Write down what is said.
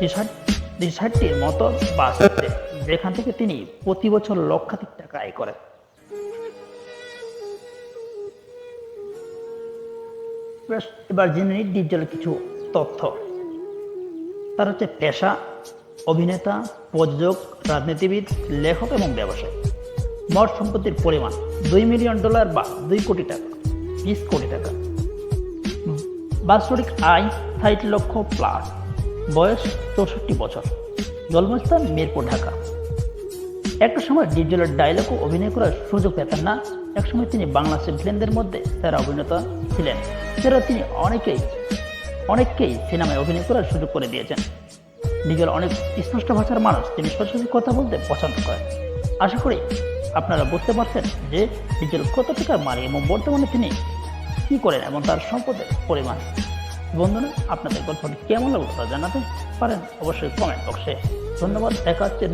রিসার্টটির মতো বাস যেখান থেকে তিনি প্রতি বছর লক্ষাধিক টাকা আয় করেন। এবার জেনে নিই ডিপজলের কিছু তথ্য। তার হচ্ছে পেশা, অভিনেতা, প্রযোজক, রাজনীতিবিদ, লেখক এবং ব্যবসায়ী। মোট সম্পত্তির পরিমাণ দুই মিলিয়ন ডলার বা দুই কোটি টাকা, বিশ কোটি টাকা। বাৎসরিক আয় ষাট লক্ষ প্লাস। বয়স চৌষট্টি বছর। জন্মস্থান মিরপুর, ঢাকা। একটা সময় ডিপজলের ডায়লগও অভিনয় করার সুযোগ পেতেন না। একসময় তিনি বাংলাদেশের ভিলেনদের মধ্যে সেরা অভিনেতা ছিলেন। এছাড়াও তিনি অনেকেই, অনেককেই সিনেমায় অভিনয় করার সুযোগ করে দিয়েছেন। নিজের অনেক স্পষ্ট ভাষার মানুষ তিনি সরাসরি কথা বলতে পছন্দ করেন। আশা করি আপনারা বুঝতে পারছেন যে ডিজেল কত টাকার মালিক এবং বর্তমানে তিনি কি করেন এবং তার সম্পদের পরিমাণ। বন্ধুরা আপনাদের গল্পটি কেমন লাগল জানাতে পারেন অবশ্যই কমেন্ট বক্সে ধন্যবাদ দেখা হচ্ছে